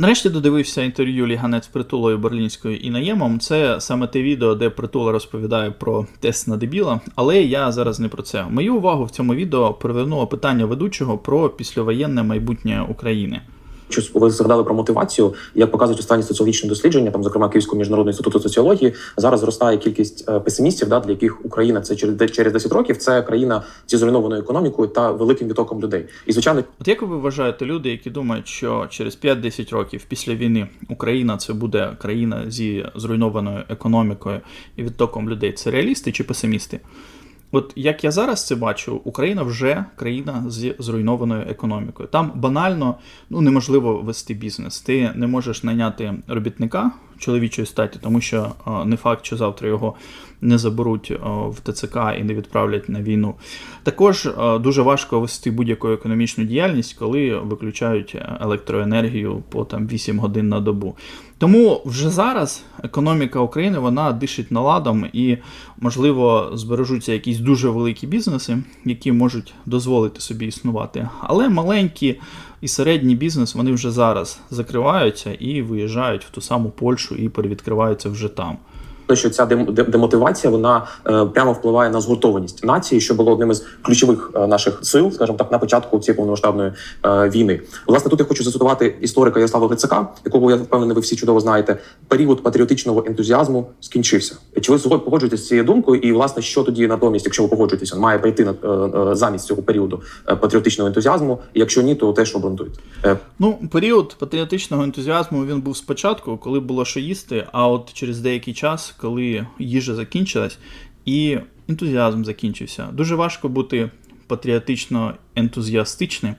Нарешті додивився інтерв'ю Ліганець Притулою Берлінською і Наємом. Це саме те відео, де Притула розповідає про тест на дебіла, але я зараз не про це. Мою увагу в цьому відео привернуло питання ведучого про післявоєнне майбутнє України. Ви згадали про мотивацію. Як показують останні соціологічні дослідження, там зокрема Київського міжнародного інституту соціології, зараз зростає кількість е, песимістів, да, для яких Україна це через через 10 років. Це країна зі зруйнованою економікою та великим відтоком людей. І звичайно, От як ви вважаєте люди, які думають, що через 5-10 років після війни Україна це буде країна зі зруйнованою економікою і відтоком людей? Це реалісти чи песимісти? От як я зараз це бачу, Україна вже країна з зруйнованою економікою. Там банально ну неможливо вести бізнес. Ти не можеш найняти робітника чоловічої статі, тому що е, не факт, що завтра його не заберуть е, в ТЦК і не відправлять на війну. Також е, дуже важко вести будь-яку економічну діяльність, коли виключають електроенергію по там 8 годин на добу. Тому вже зараз економіка України вона дишить наладом і, можливо, збережуться якісь дуже великі бізнеси, які можуть дозволити собі існувати. Але маленькі і середній бізнес вони вже зараз закриваються і виїжджають в ту саму Польщу і перевідкриваються вже там. Що ця дем- демотивація вона е, прямо впливає на згуртованість нації, що було одним із ключових е, наших сил, скажімо так, на початку цієї повномасштабної е, війни. Власне, тут я хочу зацитувати історика Ярослава Грицака, якого я впевнений, ви всі чудово знаєте. Період патріотичного ентузіазму скінчився. Чи ви погоджуєтесь з цією думкою? І власне, що тоді натомість, якщо ви погоджуєтеся, має прийти на замість цього періоду патріотичного ентузіазму? Якщо ні, то теж обґрунтуйте. Е, Ну, період патріотичного ентузіазму він був спочатку, коли було що їсти, а от через деякий час, коли їжа закінчилась, і ентузіазм закінчився. Дуже важко бути патріотично ентузіастичним,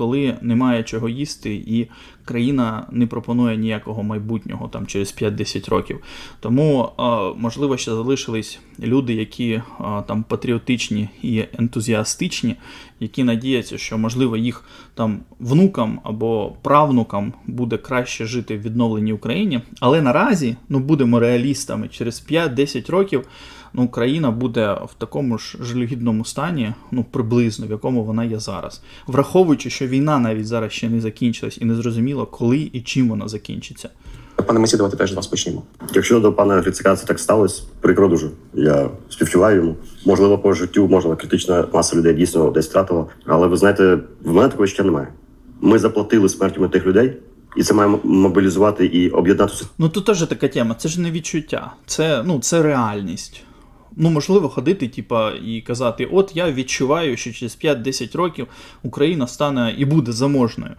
коли немає чого їсти, і країна не пропонує ніякого майбутнього там через 5-10 років. Тому е, можливо ще залишились люди, які е, там патріотичні і ентузіастичні, які надіються, що можливо їх там внукам або правнукам буде краще жити в відновленій Україні. Але наразі ну будемо реалістами, через 5-10 років ну, країна буде в такому ж жалюгідному стані, ну приблизно в якому вона є зараз, враховуючи, що війна навіть зараз ще не закінчилась і не зрозуміло, коли і чим вона закінчиться. Пане Месі, давайте теж з вас почнімо. Якщо до пана Грицака це так сталося, прикро дуже. Я співчуваю йому. Можливо, по життю можливо, критична маса людей дійсно десь втратила. Але ви знаєте, в мене такого ще немає. Ми заплатили смертями тих людей, і це має мобілізувати і об'єднати суспільство. Ну тут теж така тема, це ж не відчуття, це, ну, це реальність. Ну, можливо, ходити, типа, і казати: от я відчуваю, що через 5-10 років Україна стане і буде заможною.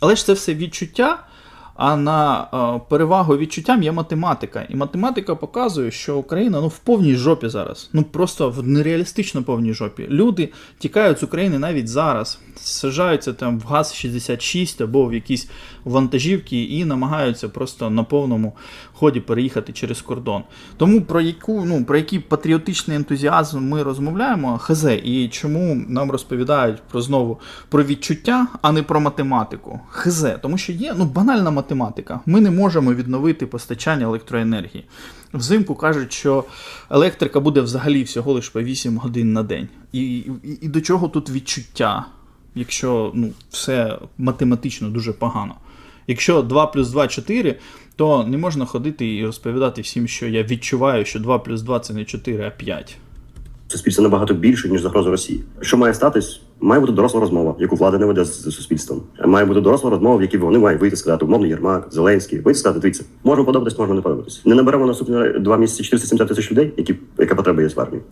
Але ж це все відчуття. А на перевагу відчуттям є математика. І математика показує, що Україна ну, в повній жопі зараз. Ну просто в нереалістично повній жопі. Люди тікають з України навіть зараз, сажаються там в ГАЗ-66 або в якісь вантажівки і намагаються просто на повному ході переїхати через кордон. Тому про яку ну про який патріотичний ентузіазм ми розмовляємо, хз, і чому нам розповідають про знову про відчуття, а не про математику. Хз, тому що є ну банальна математика. Ми не можемо відновити постачання електроенергії. Взимку кажуть, що електрика буде взагалі всього лише по 8 годин на день. І, і, і до чого тут відчуття, якщо ну, все математично дуже погано. Якщо 2 плюс 2 4, то не можна ходити і розповідати всім, що я відчуваю, що 2 плюс 2 це не 4, а 5. Суспільство набагато більше ніж загроза Росії. Що має статись? Має бути доросла розмова, яку влада не веде з суспільством. Має бути доросла розмова, в якій вони мають вийти сказати, умовно Єрмак, Зеленський, вийти сказати, дивіться, можемо подобатись, можемо не подобатись. Не наберемо наступні два місяці 470 тисяч людей, які яка потреба є в армії.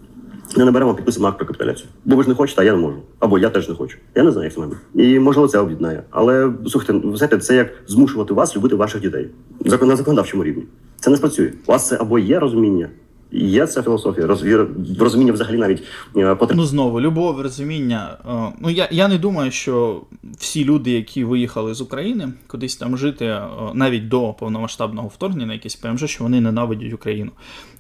Не наберемо підписимо акт про капітуляцію. Бо ви ж не хочете, а я не можу. Або я теж не хочу. Я не знаю, як це має бути. І можливо це об'єднає. Але слухайте, знаєте, це як змушувати вас любити ваших дітей. На законодавчому рівні. Це не спрацює. У вас це або є розуміння, є ця філософія, розвір, розуміння взагалі навіть е, потреб. Ну знову, любов, розуміння. Е, Ну я, я не думаю, що всі люди, які виїхали з України, кудись там жити, е, навіть до повномасштабного вторгнення на якесь ПМЖ, що вони ненавидять Україну.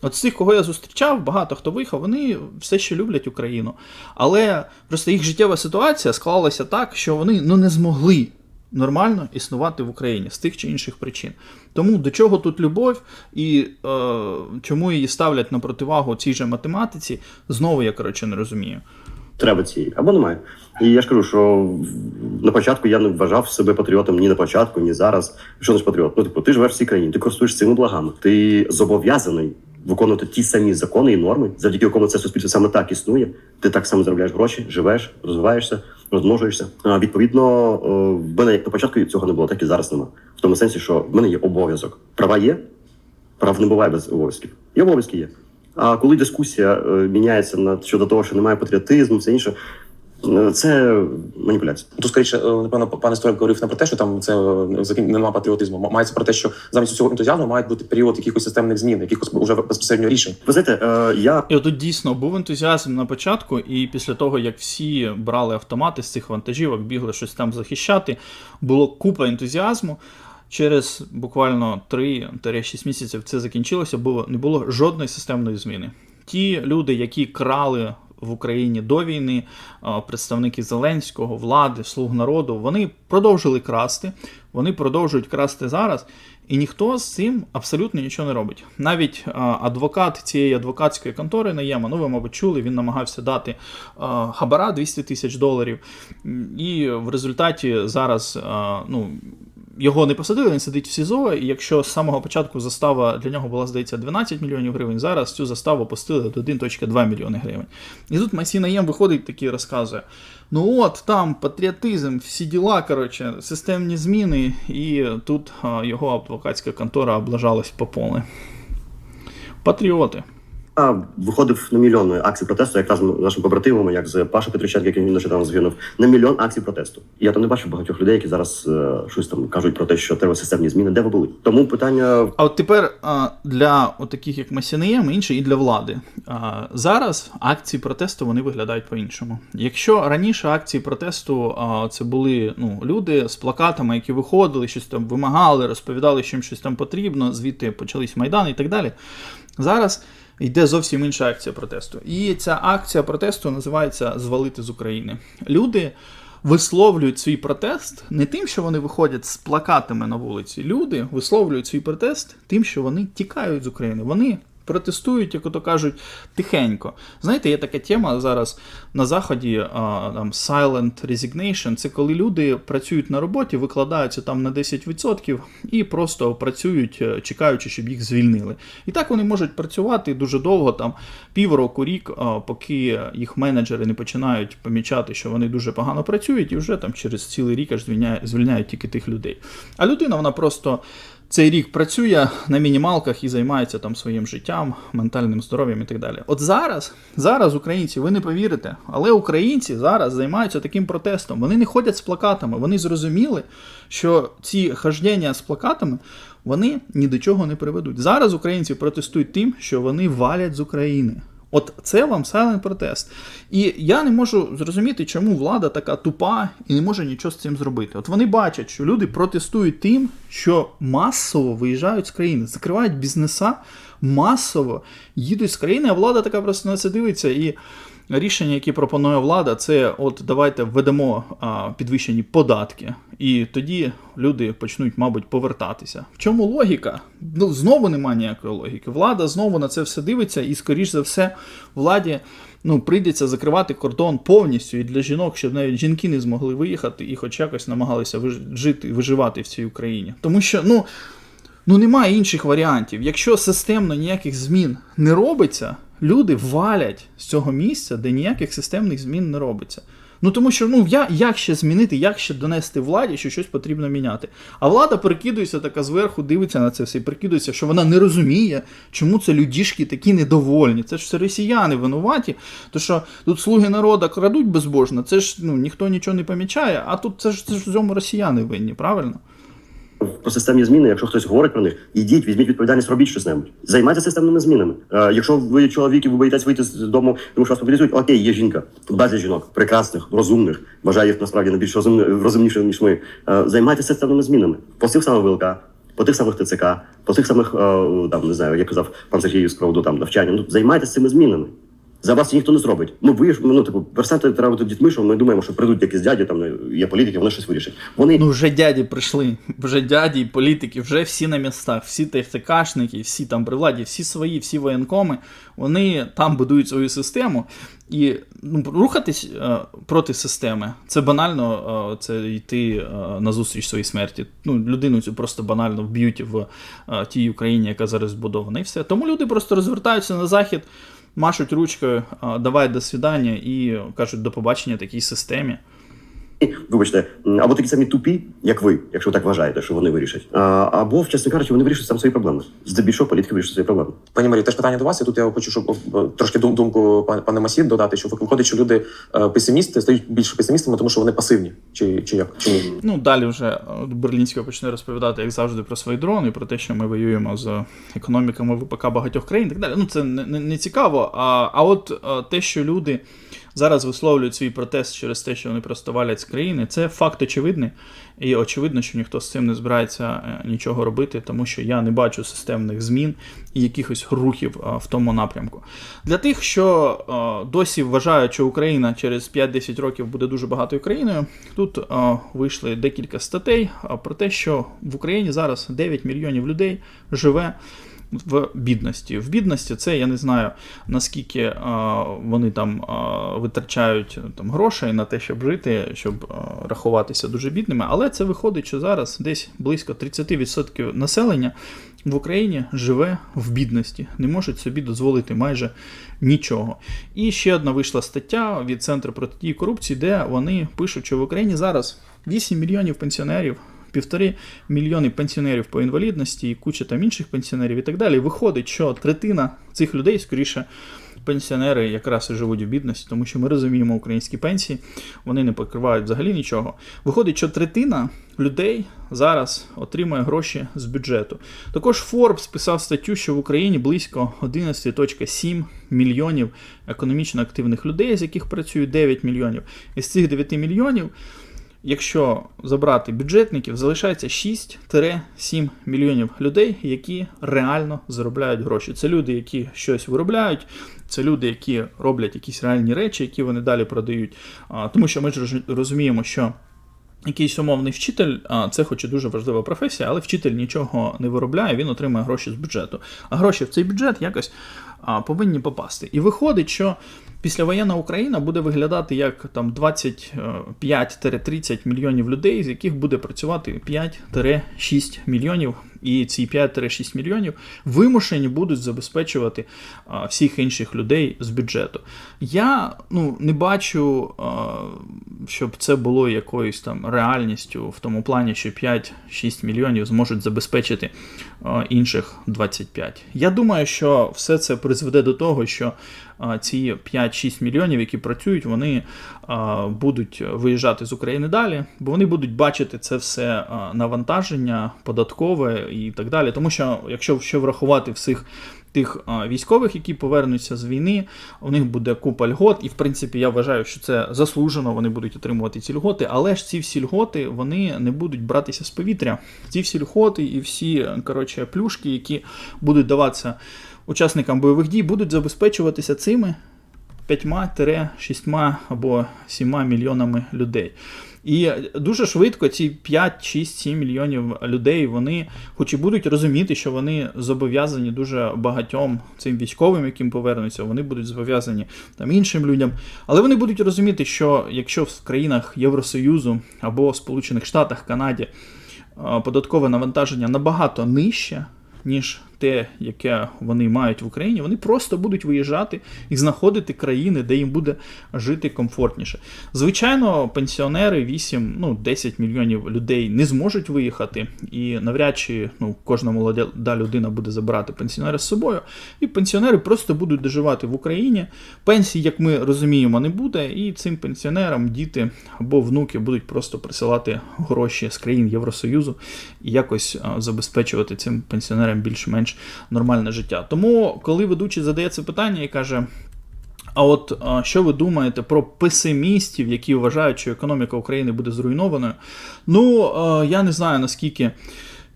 От з тих, кого я зустрічав, багато хто виїхав, вони все ще люблять Україну. Але просто їх життєва ситуація склалася так, що вони ну, не змогли нормально існувати в Україні з тих чи інших причин. Тому до чого тут любов і е, чому її ставлять на противагу цій же математиці, знову я коротше не розумію. треба цієї, або немає. І я ж кажу, що на початку я не вважав себе патріотом ні на початку, ні зараз. Що значить патріот? Ну, типу, ти живеш в цій країні, ти користуєшся цими благами, ти зобов'язаний виконувати ті самі закони і норми, завдяки якому це суспільство саме так існує. Ти так само заробляєш гроші, живеш, розвиваєшся, розмножуєшся. А, відповідно, е, в мене як на початку цього не було, так і зараз нема. В тому сенсі, що в мене є обов'язок. Права є, прав не буває без обов'язків. І обов'язки є. А коли дискусія е, міняється на щодо того, що немає патріотизму, все інше, це маніпуляція. Тут скоріше, е, напевно, пан історик говорив не про те, що там це е, закін нема патріотизму. Мається про те, що замість цього ентузіазму має бути період якихось системних змін, якихось уже безпосередньо рішень. Ви знаєте, е, я І отут дійсно був ентузіазм на початку, і після того, як всі брали автомати з цих вантажівок, бігли щось там захищати, було купа ентузіазму. Через буквально 3-6 місяців це закінчилося, бо не було жодної системної зміни. Ті люди, які крали в Україні до війни, представники Зеленського, влади, слуг народу, вони продовжили красти, вони продовжують красти зараз, і ніхто з цим абсолютно нічого не робить. Навіть адвокат цієї адвокатської контори Наєма, ну ви, мабуть, чули, він намагався дати хабара 200 тисяч доларів. І в результаті зараз ну, його не посадили, він сидить в СІЗО, і якщо з самого початку застава для нього була, здається, 12 мільйонів гривень, зараз цю заставу опустили до 1,2 мільйони гривень. І тут Масі Наєм виходить такий розказує: ну от там патріотизм, всі діла, коротше, системні зміни, і тут його адвокатська контора облажалась по повне. Патріоти. Виходив на мільйон акцій протесту, як разом з нашими побратимами, як з Паша Петриченко, який нещодавно загинув, на мільйон акцій протесту. Я там не бачу багатьох людей, які зараз е, щось там кажуть про те, що треба системні зміни. Де ви були? Тому питання А от тепер для таких як Масінеєм, інші і для влади. Зараз акції протесту вони виглядають по-іншому. Якщо раніше акції протесту це були ну, люди з плакатами, які виходили, щось там вимагали, розповідали, що їм щось там потрібно, звідти почались майдани і так далі. Зараз йде зовсім інша акція протесту. І ця акція протесту називається Звалити з України. Люди висловлюють свій протест не тим, що вони виходять з плакатами на вулиці. Люди висловлюють свій протест тим, що вони тікають з України. Вони протестують, як ото кажуть, тихенько. Знаєте, є така тема зараз на заході там silent resignation. Це коли люди працюють на роботі, викладаються там на 10% і просто працюють, е, чекаючи, щоб їх звільнили. І так вони можуть працювати дуже довго, там півроку, рік, поки їх менеджери не починають помічати, що вони дуже погано працюють, і вже там через цілий рік аж звільняють, звільняють тільки тих людей. А людина вона просто. Цей рік працює на мінімалках і займається там своїм життям, ментальним здоров'ям і так далі. От зараз, зараз українці, ви не повірите, але українці зараз займаються таким протестом. Вони не ходять з плакатами. Вони зрозуміли, що ці хождення з плакатами вони ні до чого не приведуть. Зараз українці протестують тим, що вони валять з України. От це вам сайлент протест. І я не можу зрозуміти, чому влада така тупа і не може нічого з цим зробити. От вони бачать, що люди протестують тим, що масово виїжджають з країни, закривають бізнеса, масово їдуть з країни, а влада така просто на це дивиться. І рішення, які пропонує влада, це от давайте введемо підвищені податки, і тоді люди почнуть, мабуть, повертатися. В чому логіка? Ну знову немає ніякої логіки. Влада знову на це все дивиться, і, скоріш за все, владі ну, прийдеться закривати кордон повністю і для жінок, щоб навіть жінки не змогли виїхати і хоч якось намагалися жити, виживати в цій Україні. Тому що, ну. Ну немає інших варіантів. Якщо системно ніяких змін не робиться, люди валять з цього місця, де ніяких системних змін не робиться. Ну тому що ну я, як ще змінити, як ще донести владі, що щось потрібно міняти. А влада перекидується така зверху, дивиться на це все і перекидується, що вона не розуміє, чому це людішки такі недовольні. Це ж все росіяни винуваті. То що тут слуги народу крадуть безбожно, це ж ну ніхто нічого не помічає, а тут це ж це ж в цьому росіяни винні, правильно? Про системні зміни, якщо хтось говорить про них, ідіть, візьміть відповідальність, робіть щось небудь. Займайтеся системними змінами. Е, якщо ви чоловік і ви боїтесь вийти з дому, тому що вас мобілізують, окей, є жінка. Безліч жінок, прекрасних, розумних. Вважаю їх насправді найбільш розумні, розумнішими, ніж ми. Е, займайтеся системними змінами. По цих самих ВЛК, по тих самих ТЦК, по тих самих, е, там не знаю, як казав пан Сергій з приводу там навчання. Ну займайтеся цими змінами. За вас ніхто не зробить. Ну ви ж ну типу перестаньте треба дітьми, що ми думаємо, що прийдуть якісь дяді, там ну, є політики, вони щось вирішать. Вони Ну, вже дяді прийшли, вже дяді і політики, вже всі на містах, всі ТЦКшники, всі там при владі, всі свої, всі воєнкоми, вони там будують свою систему. І ну, рухатись е, проти системи це банально е, це йти е, на зустріч своїй смерті. Ну, людину цю просто банально вб'ють в е, тій Україні, яка зараз збудована, і все. Тому люди просто розвертаються на захід, машуть ручкою, давай до свідання і кажуть до побачення такій системі. Вибачте, або такі самі тупі, як ви, якщо ви так вважаєте, що вони вирішать. А, або, чесно кажучи, вони вирішують сам свої проблеми. Здебільшого політики вирішують свої проблеми. Пані Марі, теж питання до вас. І тут я хочу, щоб трошки думку пан- пане Масід додати, що виходить, що люди е, песимісти стають більше песимістами, тому що вони пасивні. Чи, чи як? Чи ні? Ну, далі вже е, Берлінський почне розповідати, як завжди, про свої дрони, про те, що ми воюємо з економіками ВПК багатьох країн і так далі. Ну, це не, не, не цікаво. А, а от е, те, що люди зараз висловлюють свій протест через те, що вони просто валять з країни, це факт очевидний. І очевидно, що ніхто з цим не збирається е, нічого робити, тому що я не бачу системних змін і якихось рухів е, в тому напрямку. Для тих, що е, досі вважають, що Україна через 5-10 років буде дуже багатою країною, тут вийшли декілька статей про те, що в Україні зараз 9 мільйонів людей живе. В бідності. В бідності це я не знаю наскільки е, вони там е, витрачають там грошей на те, щоб жити, щоб е, рахуватися дуже бідними. Але це виходить, що зараз десь близько 30% населення в Україні живе в бідності, не можуть собі дозволити майже нічого. І ще одна вийшла стаття від Центру протидії корупції, де вони пишуть, що в Україні зараз 8 мільйонів пенсіонерів. Півтори мільйони пенсіонерів по інвалідності і куча там інших пенсіонерів і так далі. Виходить, що третина цих людей, скоріше, пенсіонери якраз і живуть у бідності, тому що ми розуміємо українські пенсії, вони не покривають взагалі нічого. Виходить, що третина людей зараз отримує гроші з бюджету. Також Forbes писав статтю, що в Україні близько 11,7 мільйонів економічно активних людей, з яких працює 9 мільйонів. Із цих 9 мільйонів. Якщо забрати бюджетників, залишається 6-7 мільйонів людей, які реально заробляють гроші. Це люди, які щось виробляють, це люди, які роблять якісь реальні речі, які вони далі продають. Тому що ми ж розуміємо, що якийсь умовний вчитель, а, це хоч і дуже важлива професія, але вчитель нічого не виробляє, він отримує гроші з бюджету. А гроші в цей бюджет якось повинні попасти. І виходить, що післявоєнна Україна буде виглядати як там 25-30 мільйонів людей, з яких буде працювати 5-6 мільйонів. І ці 5-6 мільйонів вимушені будуть забезпечувати а, всіх інших людей з бюджету. Я ну, не бачу, а, щоб це було якоюсь там реальністю в тому плані, що 5-6 мільйонів зможуть забезпечити а, інших 25. Я думаю, що все це призведе до того, що ці 5-6 мільйонів, які працюють, вони будуть виїжджати з України далі, бо вони будуть бачити це все навантаження податкове і так далі. Тому що, якщо ще врахувати всіх тих військових, які повернуться з війни, у них буде купа льгот, і в принципі я вважаю, що це заслужено, вони будуть отримувати ці льготи, але ж ці всі льготи вони не будуть братися з повітря. Ці всі льготи і всі коротше, плюшки, які будуть даватися учасникам бойових дій, будуть забезпечуватися цими 5-6 або 7 мільйонами людей. І дуже швидко ці 5, 6, 7 мільйонів людей, вони, хоч і будуть розуміти, що вони зобов'язані дуже багатьом цим військовим, яким повернуться, вони будуть зобов'язані там іншим людям. Але вони будуть розуміти, що якщо в країнах Євросоюзу або Сполучених Штатах, Канаді податкове навантаження набагато нижче, ніж те, яке вони мають в Україні, вони просто будуть виїжджати і знаходити країни, де їм буде жити комфортніше. Звичайно, пенсіонери 8, ну 10 мільйонів людей не зможуть виїхати, і навряд чи ну, кожна молода людина буде забирати пенсіонера з собою. І пенсіонери просто будуть доживати в Україні. Пенсії, як ми розуміємо, не буде, і цим пенсіонерам діти або внуки будуть просто присилати гроші з країн Євросоюзу і якось забезпечувати цим пенсіонерам більш-менш нормальне життя. Тому, коли ведучий задає це питання і каже. А от що ви думаєте про песимістів, які вважають, що економіка України буде зруйнованою? Ну, я не знаю наскільки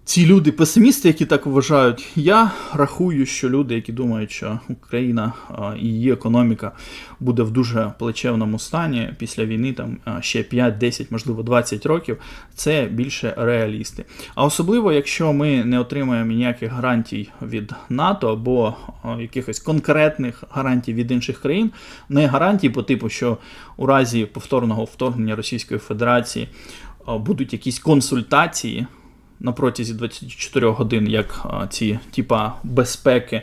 ці люди песимісти, які так вважають. Я рахую, що люди, які думають, що Україна і її економіка буде в дуже плачевному стані після війни, там ще 5, 10, можливо, 20 років, це більше реалісти. А особливо, якщо ми не отримаємо ніяких гарантій від НАТО або якихось конкретних гарантій від інших країн, не гарантій по типу, що у разі повторного вторгнення Російської Федерації будуть якісь консультації на протязі 24 годин, як ці типа безпеки,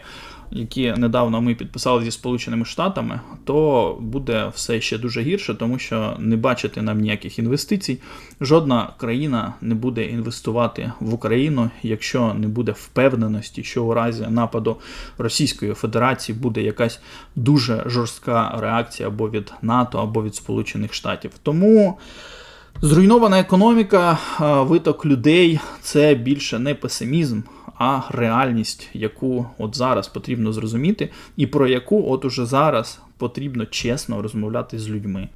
які недавно ми підписали зі Сполученими Штатами, то буде все ще дуже гірше, тому що не бачити нам ніяких інвестицій. Жодна країна не буде інвестувати в Україну, якщо не буде впевненості, що у разі нападу Російської Федерації буде якась дуже жорстка реакція або від НАТО, або від Сполучених Штатів. Тому. Зруйнована економіка, виток людей це більше не песимізм, а реальність, яку от зараз потрібно зрозуміти, і про яку от уже зараз потрібно чесно розмовляти з людьми.